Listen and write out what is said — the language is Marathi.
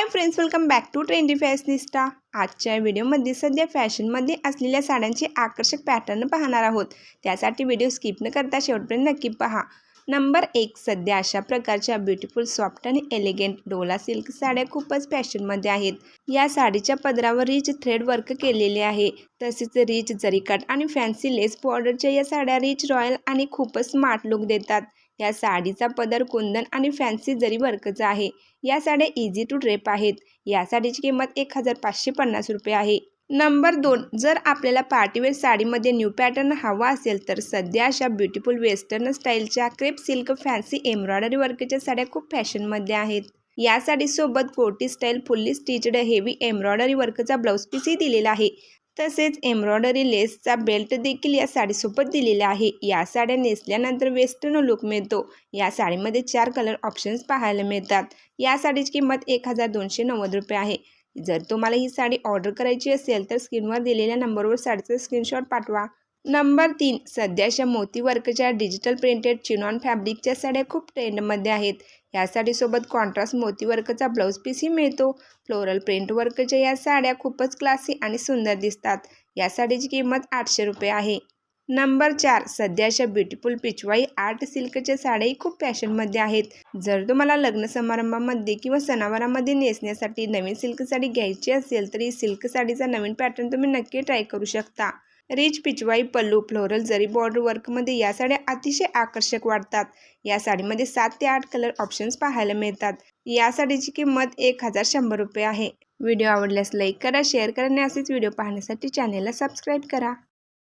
Hi friends welcome back to trendy fashionista आजच्या व्हिडिओमध्ये सध्या फॅशनमध्ये असलेल्या साड्यांचे आकर्षक पॅटर्न पाहणार आहोत. त्यासाठी व्हिडिओ स्किप न करता शेवटपर्यंत नक्की पहा. नंबर एक सध्या अशा प्रकारच्या ब्युटिफुल सॉफ्ट आणि एलिगंट डोला सिल्क साड्या खूपच फॅशनमध्ये आहेत. या साडीच्या पदरावर रिच थ्रेड वर्क केलेले आहे. तसेच रिच जरीकट आणि फॅन्सी लेस बॉर्डरच्या या साड्या रिच रॉयल आणि खूपच स्मार्ट लुक देतात. या साडीचा पदर कुंदन आणि फॅन्सी जरी वर्कचा आहे या साड्या इझी टू ड्रेप आहेत. या साडीची किंमत एक हजार पाचशे पन्नास रुपये आहे. नंबर दोन जर आपल्याला पार्टीवेअर साडीमध्ये न्यू पॅटर्न हवा असेल तर सध्या अशा ब्युटिफुल वेस्टर्न स्टाईलच्या क्रेप सिल्क फॅन्सी एम्ब्रॉयडरी वर्कच्या साड्या खूप फॅशनमध्ये आहेत. या साडीसोबत कोटी style fully stitched heavy embroidery वर्कचा blouse पीसही दिलेला आहे. तसेच एम्ब्रॉयडरी लेसचा बेल्ट देखील या साडीसोबत दिलेला आहे. या साड्या नेसल्यानंतर वेस्टर्न लुक मिळतो. या साडीमध्ये चार कलर ऑप्शन्स पाहायला मिळतात. या साडीची किंमत एक हजार दोनशे नव्वद रुपये आहे. जर तुम्हाला ही साडी ऑर्डर करायची असेल तर स्क्रीनवर दिलेल्या नंबरवर साडीचा स्क्रीनशॉट पाठवा. नंबर तीन सध्याच्या मोती वर्कच्या डिजिटल प्रिंटेड चिनॉन फॅब्रिकच्या साड्या खूप ट्रेंडमध्ये आहेत. या साडीसोबत कॉन्ट्रास्ट मोती वर्कचा ब्लाऊज पीसही मिळतो. फ्लोरल प्रिंट वर्कच्या या साड्या खूपच क्लासी आणि सुंदर दिसतात. या साडीची किंमत आठशे रुपये आहे. नंबर चार सध्याच्या ब्युटिफुल पिचवाई आर्ट सिल्कच्या साड्याही खूप फॅशनमध्ये आहेत. जर तुम्हाला लग्न समारंभामध्ये किंवा सणावारामध्ये नेसण्यासाठी नवीन सिल्क साडी घ्यायची असेल तर ही सिल्क साडीचा नवीन पॅटर्न तुम्ही नक्की ट्राय करू शकता. Rich Pichwai pallu floral zari border वर्कमध्ये या साड्या अतिशय आकर्षक वाटतात. या साडीमध्ये सात ते आठ कलर ऑप्शन्स पाहायला मिळतात. या साडीची किंमत एक हजार शंभर रुपये आहे. व्हिडिओ आवडल्यास लाईक करा शेअर करा आणि असेच व्हिडिओ पाहण्यासाठी चॅनेलला सबस्क्राईब करा.